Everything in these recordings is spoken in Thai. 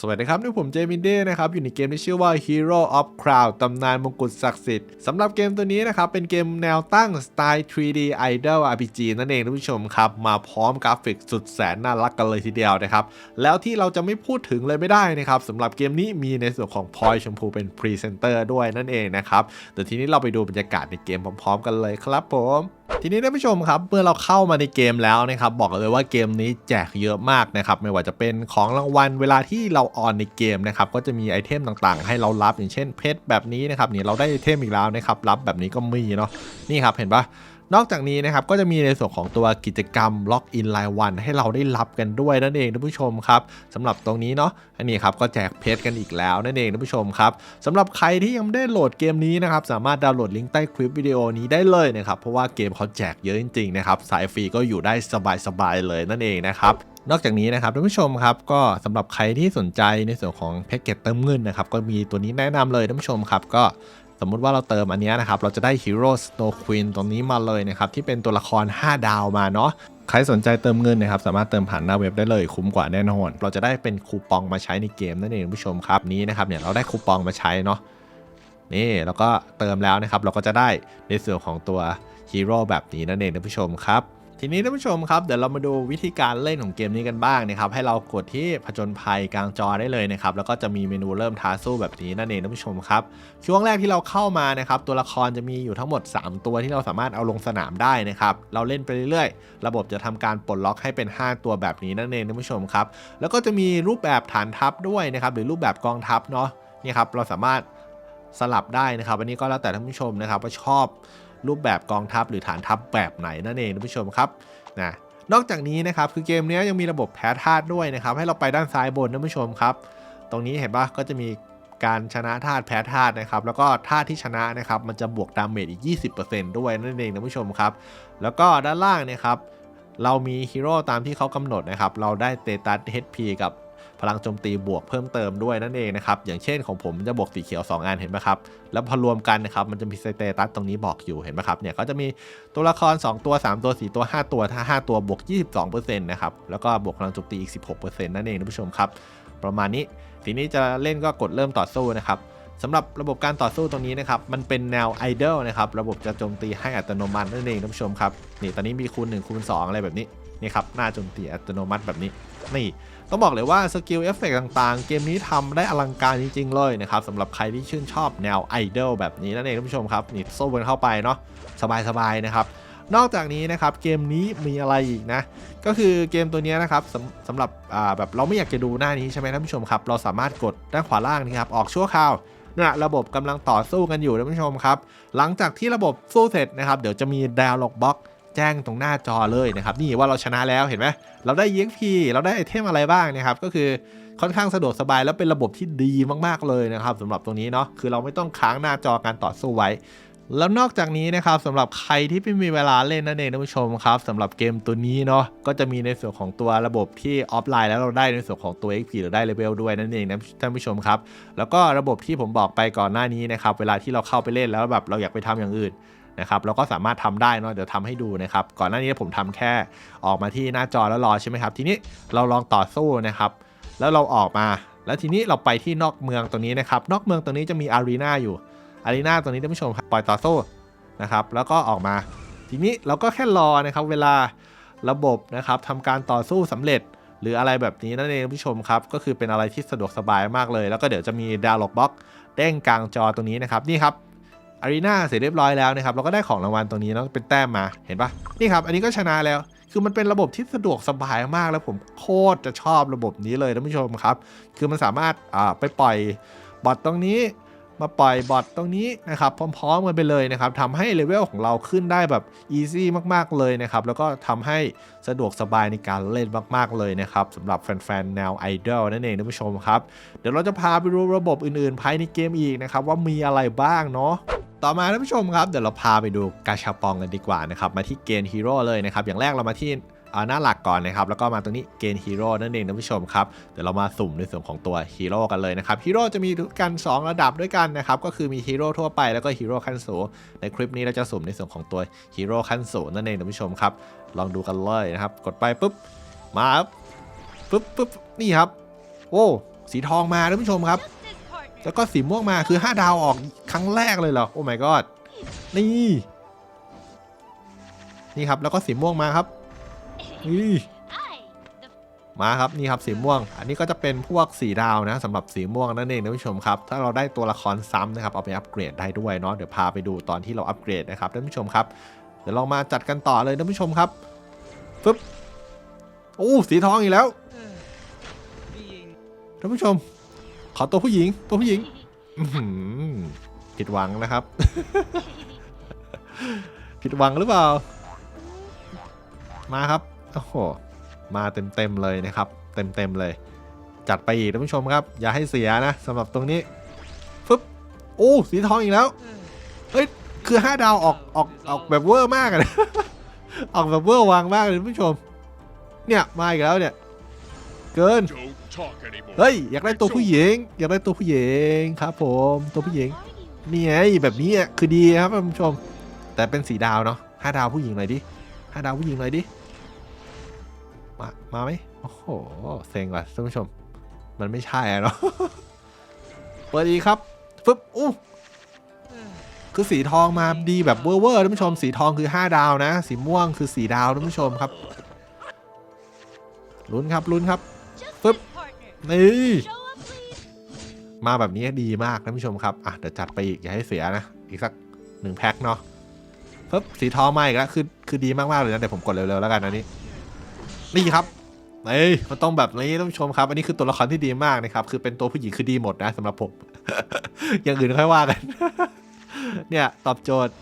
สวัสดีครับนี่ผมเจมินเด้นะครับ อยู่ในเกมที่ชื่อว่า Hero of Cloud ตำนานมงกุฎศักดิ์สิทธิ์สำหรับเกมตัวนี้นะครับ เป็นเกมแนวตั้งสไตล์ 3D Idol RPG นั่นเองท่านผู้ชมครับ มาพร้อมกราฟิกสุดแสนน่ารักกันเลยทีเดียวนะครับ แล้วที่เราจะไม่พูดถึงเลยไม่ได้นะครับสำหรับเกมนี้มีในส่วนของพอยชมพูเป็นพรีเซนเตอร์ด้วยนั่นเองนะครับแต่ทีนี้เราไปดูบรรยากาศในเกมพร้อมๆ กันเลยครับผม ทีนี้ท่านผู้ชมครับเมื่อเราเข้ามาในเกมแล้วนะครับบอกเลยว่าเกมนี้แจกเยอะมากนะครับไม่ว่าจะเป็นของรางวัลเวลาที่เราออนในเกมนะครับก็จะมีไอเทมต่างๆ ให้เรารับอย่างเช่นเพชรแบบนี้นะครับนี่เราได้ไอเทมอีกแล้วนะครับรับแบบนี้ก็มีเนาะนี่ครับเห็นปะ นอกจากนี้นะครับก็จะมีในส่วนของตัวกิจกรรมล็อกอินรายวัน ให้เราได้รับกันด้วยนั่นเองท่านผู้ชมครับสำหรับตรงนี้เนาะอันนี้ครับก็แจกเพชรกันอีกแล้วนั่นเองท่านผู้ชมครับสำหรับใครที่ยังไม่ได้โหลดเกมนี้นะครับสามารถดาวน์โหลดลิงก์ใต้คลิปวิดีโอนี้ได้เลยนะครับเพราะว่าเกมเขาแจกเยอะจริงๆนะครับสายฟรีก็อยู่ได้สบายๆเลยนั่นเองนะครับนอกจากนี้นะครับท่านผู้ชมครับก็สำหรับใครที่สนใจในส่วนของแพ็กเกจเติมเงินนะครับก็มีตัวนี้แนะนำเลยท่านผู้ชมครับก็ สมมุติว่าเราเติมอันนี้นะครับ เราจะได้ฮีโร่สโนว์ควีนตรงนี้มาเลยนะครับ ที่เป็นตัวละคร 5 ดาวมาเนาะใครสนใจเติมเงินนะครับ สามารถเติมผ่านหน้าเว็บได้เลยคุ้มกว่าแน่นอน เราจะได้เป็นคูปองมาใช้ในเกมนั่นเองท่านผู้ชมครับนี้นะครับเนี่ยเราได้คูปองมาใช้เนาะนี่แล้วก็เติมแล้วนะครับ เราก็จะได้ในส่วนของตัวฮีโร่แบบนี้นั่นเองท่านผู้ชมครับ ทีนี้ท่านผู้ชมครับเดี๋ยวเรามาดูวิธีการเล่นของเกมนี้กันบ้างนะครับให้เรากดที่ผจญภัยกลางจอได้เลยนะครับแล้วก็จะมีเมนูเริ่มท้าสู้แบบนี้นั่นเองท่านผู้ชมครับช่วงแรกที่เราเข้ามานะครับตัวละครจะมีอยู่ทั้งหมด 3 ตัวที่เราสามารถเอาลงสนามได้นะครับเราเล่นไปเรื่อยๆ ระบบจะทำการปลดล็อกให้เป็น 5 ตัวแบบนี้นั่นเองท่านผู้ชมครับแล้วก็จะมีรูปแบบฐานทัพด้วยนะครับหรือรูปแบบกองทัพเนาะนี่ครับเราสามารถสลับได้นะครับอันนี้ก็แล้วแต่ท่านผู้ชมนะครับว่าชอบ รูปแบบกองทัพหรือฐานทัพแบบไหนนั่นเองท่านผู้ชมครับนะนอกจากนี้นะครับคือเกมนี้ยังมีระบบแพ้ธาตุด้วยนะครับ ให้เราไปด้านซ้ายบนท่านผู้ชมครับ ตรงนี้เห็นปะก็จะมีการชนะธาตุแพ้ธาตุนะครับ แล้วก็ธาตุที่ชนะนะครับมันจะบวกดาเมจอีก 20%ด้วยนั่นเองท่านผู้ชมครับ แล้วก็ด้านล่างเนะครับเรามีฮีโร่ตามที่เขากำหนดนะครับ เราได้เตตัส HP กับ พลังโจมตีบวกเพิ่มเติมด้วยนั่นเองนะครับ อย่างเช่นของผมจะบวกสีเขียว 2 อันเห็นไหมครับ แล้วพอรวมกันนะครับ มันจะมีสเตตัสตรงนี้บอกอยู่เห็นไหมครับ เนี่ยก็จะมีตัวละคร 2 ตัว 3 ตัว 4 ตัว 5 ตัว ถ้า 5 ตัวบวก 22%นะครับ แล้วก็บวกพลังโจมตีอีก 16%นั่นเองท่านผู้ชมครับ ประมาณนี้ ทีนี้จะเล่นก็กดเริ่มต่อสู้นะครับสำหรับระบบการต่อสู้ตรงนี้นะครับ มันเป็นแนวไอดอลนะครับ ระบบจะโจมตีให้อัตโนมัตินั่นเองท่านผู้ชมครับ นี่ตอนนี้มีคูณ1คูณ2 อะไรแบบนี้ นี่ครับหน้าโจมตีอัตโนมัติแบบนี้นี่ต้องบอกเลยว่าสกิลเอฟเฟกต่างๆ เกมนี้ทำได้อลังการจริง ๆ เลยนะครับสำหรับใครที่ชื่นชอบแนวไอดอลแบบนี้นั่นเองท่านผู้ชมครับนี่โซ่บนเข้าไปเนาะสบายๆนะครับนอกจากนี้นะครับเกมนี้มีอะไรอีกนะ ก็คือเกมตัวนี้นะครับสำสำหรับอ่าแบบเราไม่อยากจะดูหน้านี้ใช่ไหมท่านผู้ชมครับ เราสามารถกดด้านขวาล่างนี่ครับออกชั่วคราวนะระบบกำลังต่อสู้กันอยู่ท่านผู้ชมครับ หลังจากที่ระบบสู้เสร็จนะครับ เดี๋ยวจะมีดาวล็อกบ็อก แจ้งตรงหน้าจอเลยนะครับนี่ว่าเราชนะแล้วเห็นไหมเราได้ EXP เราได้ไอเทมอะไรบ้างนะครับก็คือค่อนข้างสะดวกสบายแล้วเป็นระบบที่ดีมากๆเลยนะครับสำหรับตรงนี้เนาะคือเราไม่ต้องค้างหน้าจอการต่อสู้ไว้ แล้วนอกจากนี้นะครับสำหรับใครที่ไม่มีเวลาเล่นนั่นเองท่านผู้ชมครับสำหรับเกมตัวนี้เนาะก็จะมีในส่วนของตัวระบบที่ออฟไลน์ แล้วเราได้ในส่วนของตัว XP หรือได้เลเวลด้วยนั่นเองนะท่านผู้ชมครับ แล้วก็ระบบที่ผมบอกไปก่อนหน้านี้นะครับเวลาที่เราเข้าไปเล่นแล้วแบบเราอยากไปทำอย่างอื่น นะครับเราก็สามารถทำได้เนาะเดี๋ยวทำให้ดูนะครับ ก่อนหน้านี้ผมทำแค่ออกมาที่หน้าจอแล้วรอใช่ไหมครับ ทีนี้เราลองต่อสู้นะครับ แล้วเราออกมา แล้วทีนี้เราไปที่นอกเมืองตรงนี้นะครับ นอกเมืองตรงนี้จะมีอารีนาอยู่ อารีนาตรงนี้ท่านผู้ชมครับปล่อยต่อสู้นะครับ แล้วก็ออกมา ทีนี้เราก็แค่รอนะครับ เวลาระบบนะครับทำการต่อสู้สำเร็จหรืออะไรแบบนี้นั่นเองผู้ชมครับ ก็คือเป็นอะไรที่สะดวกสบายมากเลย แล้วก็เดี๋ยวจะมีดาวล็อกบ็อกเด้งกลางจอตรงนี้นะครับ นี่ครับ อารีนาเสร็จเรียบร้อยแล้วนะครับเราก็ได้ของรางวัลตรงนี้แล้วเป็นแต้มมาเห็นปะนี่ครับ อันนี้ก็ชนะแล้ว คือมันเป็นระบบที่สะดวกสบายมากแล้วผมโคตรจะชอบระบบนี้เลยท่านผู้ชมครับ คือมันสามารถอ่าไปปล่อยบอทตรงนี้ มาปล่อยบอทตรงนี้นะครับพร้อมๆกันไปเลยนะครับทำให้เลเวลของเราขึ้นได้แบบอีซี่มากๆเลยนะครับแล้วก็ทำให้สะดวกสบายในการเล่นมากๆเลยนะครับสำหรับแฟนๆแนวไอดอลนั่นเองท่านผู้ชมครับ เดี๋ยวเราจะพาไปดูระบบอื่นๆภายในเกมอีกนะครับว่ามีอะไรบ้างเนาะ ต่อมาท่านผู้ชมครับ เดี๋ยวเราพาไปดูกาชาปองกันดีกว่านะครับ มาที่เกณฑ์ฮีโร่เลยนะครับ อย่างแรกเรามาที่เอาหน้าหลักก่อนนะครับ แล้วก็มาตรงนี้เกณฑ์ฮีโร่นั่นเองท่านผู้ชมครับ เดี๋ยวเรามาสุ่มในส่วนของตัวฮีโร่กันเลยนะครับ ฮีโร่จะมีกัน 2 ระดับด้วยกันนะครับ ก็คือมีฮีโร่ทั่วไปแล้วก็ฮีโร่ขั้นสูง ในคลิปนี้เราจะสุ่มในส่วนของตัวฮีโร่ขั้นสูงนั่นเองท่านผู้ชมครับ ลองดูกันเลยนะครับ กดไปปุ๊บ มาปุ๊บปุ๊บนี่ครับ โอ้ สีทองมาท่านผู้ชมครับ แล้วก็สีม่วงมาคือ 5 ดาวออกครั้งแรกเลยเหรอ โอ้ my god นี่ นี่ครับแล้วก็สีม่วงมาครับนี่มาครับนี่ครับสีม่วง อันนี้ก็จะเป็นพวกสีดาวนะสำหรับสีม่วงนั่นเองท่านผู้ชมครับถ้าเราได้ตัวละครซ้ำนะครับเอาไปอัปเกรดได้ด้วยเนาะเดี๋ยวพาไปดูตอนที่เราอัปเกรดนะครับท่านผู้ชมครับเดี๋ยวเรามาจัดกันต่อเลยท่านผู้ชมครับฟึบโอ้สีทองอีกแล้วท่านผู้ชม ขอตัวผู้หญิง ตัวผู้หญิงผิดหวังนะครับ ผิดหวังหรือเปล่า มาครับ โอ้โห มาเต็มๆเลยนะครับ เต็มๆเลย จัดไปอีกท่านผู้ชมครับ อย่าให้เสียนะสำหรับตรงนี้ฟึบโอ้สีทองอีกแล้วเฮ้ยคือ5ดาวออกออกออกแบบเวอร์มากอะออกแบบเวอร์วางมากเลยท่านผู้ชม เนี่ยมาอีกแล้วเนี่ย เกิน Don't talk anymore. เฮ้ย อยากได้ตัวผู้หญิง อยากได้ตัวผู้หญิงครับ ผมตัวผู้หญิงนี่ไงแบบนี้อะคือดีครับท่านผู้ชม แต่เป็นสีดาวเนาะห้าดาวผู้หญิงหน่อยดิห้าดาวผู้หญิงหน่อยดิมามาไหมโอ้โหเซ็งว่ะท่านผู้ชม มันไม่ใช่อะเนาะเปิดอีกครับฟึบอู้คือสีทองมาดีแบบเวอร์เวอร์ท่านผู้ชม สีทองคือ 5 ดาวนะ สีม่วงคือสีดาวท่านผู้ชมครับลุ้นครับลุ้นครับ Just F ึบ this partner. นี่ Show up, please. มาแบบนี้ดีมากท่านผู้ชมครับอะเดี๋ยวจัดไปอีกอย่าให้เสียนะ อีกสักหนึ่งแพ็คเนาะปึ๊บสีทองมาอีกแล้วคือคือดีมากๆเลยนะเดี๋ยวผมกดเร็วๆแล้วกันอันนี้นี่ครับเอ้ยมันต้องแบบนี้ท่านผู้ชมครับ อันนี้คือตัวละครที่ดีมากนะครับ คือเป็นตัวผู้หญิงคือดีหมดนะสำหรับผม อย่างอื่นค่อยว่ากัน เนี่ยตอบโจทย์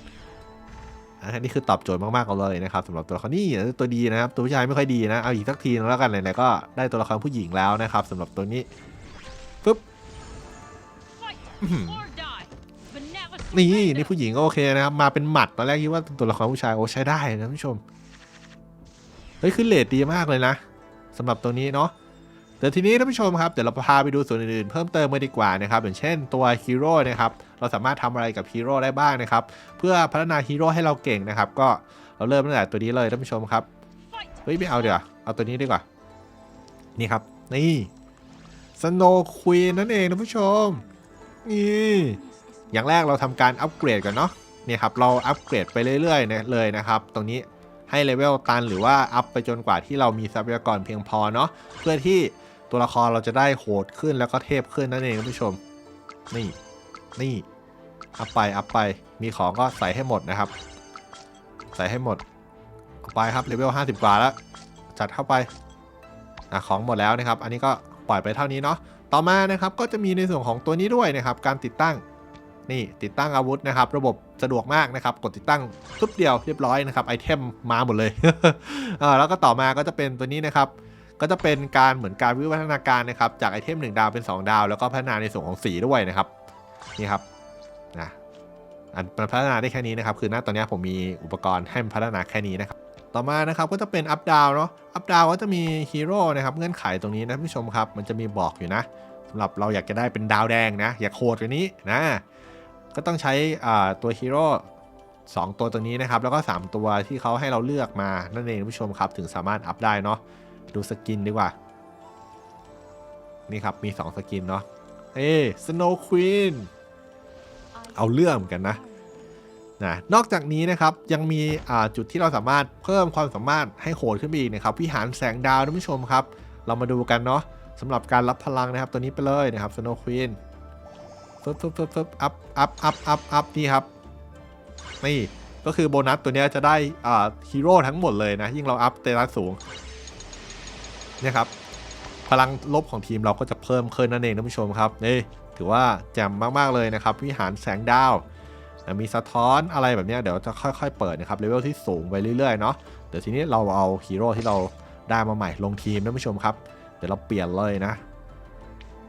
อันนี้คือตอบโจทย์มากๆเลยนะครับสำหรับตัวละครนี่ตัวดีนะครับ ตัวผู้ชายไม่ค่อยดีนะเอาอีกสักทีแล้วกันไหนๆก็ได้ตัวละครผู้หญิงแล้วนะครับสำหรับตัวนี้ Fight Mhm. or die. Vanilla นี่นี่ผู้หญิงก็โอเคนะครับ มาเป็นหมัดตอนแรกคิดว่าตัวละครผู้ชายโอ้ใช้ได้นะท่านผู้ชมเฮ้ยขึ้นเลทดีมากเลยนะสำหรับตัวนี้เนาะ แต่ทีนี้ท่านผู้ชมครับเดี๋ยวเราพาไปดูส่วนอื่นๆเพิ่มเติมมาดีกว่านะครับอย่างเช่นตัวฮีโร่นะครับเราสามารถทำอะไรกับฮีโร่ได้บ้างนะครับเพื่อพัฒนาฮีโร่ให้เราเก่งนะครับก็เราเริ่มตั้งแต่ตัวนี้เลยท่านผู้ชมครับเฮ้ยไม่เอาเดี๋ยวเอาตัวนี้ดีกว่านี่ครับนี่สโนควีนนั่นเองท่านผู้ชมนี่อย่างแรกเราทำการอัปเกรดก่อนเนาะนี่ครับเราอัปเกรดไปเรื่อยๆเลยนะครับ ตรงนี้ให้เลเวลตันหรือว่าอัพไปจนกว่าที่เรามีทรัพยากรเพียงพอเนาะเพื่อที่ ตัวละครเราจะได้โหดขึ้นแล้วก็เทพขึ้นนั่นเองท่านผู้ชม นี่นี่อัพไปอัพไปมีของก็ใส่ให้หมดนะครับ ใส่ให้หมดไปครับเลเวล50 กว่าแล้ว จัดเข้าไปอะของหมดแล้วนะครับ อันนี้ก็ปล่อยไปเท่านี้เนาะต่อมานะครับก็จะมีในส่วนของตัวนี้ด้วยนะครับ การติดตั้งนี่ติดตั้งอาวุธนะครับ ระบบสะดวกมากนะครับ กดติดตั้งปุ๊บเดียวเรียบร้อยนะครับไอเทมมาหมดเลยแล้วก็ต่อมาก็จะเป็นตัวนี้นะครับ ก็จะเป็นการเหมือนการวิวัฒนาการนะครับจากไอเทม1ดาวเป็น 2 ดาว แล้วก็พัฒนาในส่วนของสีด้วยนะครับนี่ครับนะอันมันพัฒนาได้แค่นี้นะครับ คือณตอนนี้ผมมีอุปกรณ์ให้มันพัฒนาแค่นี้นะครับต่อมานะครับก็จะเป็นอัพดาวเนาะอัพดาวก็จะมีฮีโร่นะครับเงื่อนไขตรงนี้นะท่านผู้ชมครับ มันจะมีบอกอยู่นะสำหรับเราอยากจะได้เป็นดาวแดงนะ อยากโหดกว่านี้นะก็ต้องใช้ตัวฮีโร่สองตัวตัวนี้นะครับ แล้วก็ 3 ตัวที่เขาให้เราเลือกมานั่นเองท่านผู้ชมครับ ถึงสามารถอัพได้เนาะ ดูสกินดีกว่า นี่ครับมี 2 สกินเนาะ เอ้สโนว์ควีนเอาเรื่องเหมือนกันนะนะนอกจากนี้นะครับยังมีจุดที่เราสามารถเพิ่มความสามารถให้โหดขึ้นไปอีกนะครับวิหารแสงดาวท่านผู้ชมครับ เรามาดูกันเนาะสำหรับการรับพลังนะครับตัวนี้ไปเลยนะครับสโนว์ควีนฟึบฟึบฟึบฟึบอัพอัพอัพอัพอัพนี่ครับนี่ก็คือโบนัสตัวนี้จะได้ฮีโร่ทั้งหมดเลยนะยิ่งเราอัพเตตัสสูง นี่ยครับ พลังลบของทีมเราก็จะเพิ่มขึ้นนั่นเองท่านผู้ชมครับนี่ถือว่าแจ่มมากๆเลยนะครับ วิหารแสงดาวมีสะท้อนอะไรแบบนี้เดี๋ยวจะค่อยๆ เปิดนะครับเลเวลที่สูงไปเรื่อยๆเนาะเดี๋ยวทีนี้เราเอาฮีโร่ที่เราได้มาใหม่ลงทีมท่านผู้ชมครับ เดี๋ยวเราเปลี่ยนเลยนะ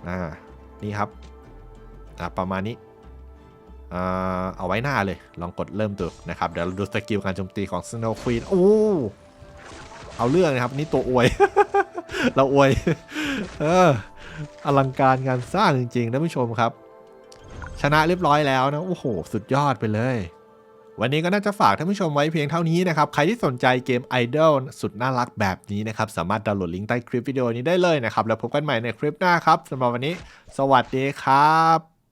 อ่านี่ครับอ่าประมาณนี้อ่าเอาไว้หน้าเลยลองกดเริ่มดูนะครับ เดี๋ยวเราดูสกิลการโจมตีของ Snow Queen โอ้เอาเรื่องนะครับ นี่ตัวอวย เราอวยเอออลังการงานสร้างจริงๆท่านผู้ชมครับ ชนะเรียบร้อยแล้วนะโอ้โห สุดยอดไปเลย วันนี้ก็น่าจะฝากท่านผู้ชมไว้เพียงเท่านี้นะครับ ใครที่สนใจเกม Idol สุดน่ารักแบบนี้นะครับ สามารถดาวน์โหลดลิงก์ใต้คลิปวิดีโอนี้ได้เลยนะครับ แล้วพบกันใหม่ในคลิปหน้าครับสำหรับวันนี้ สวัสดีครับ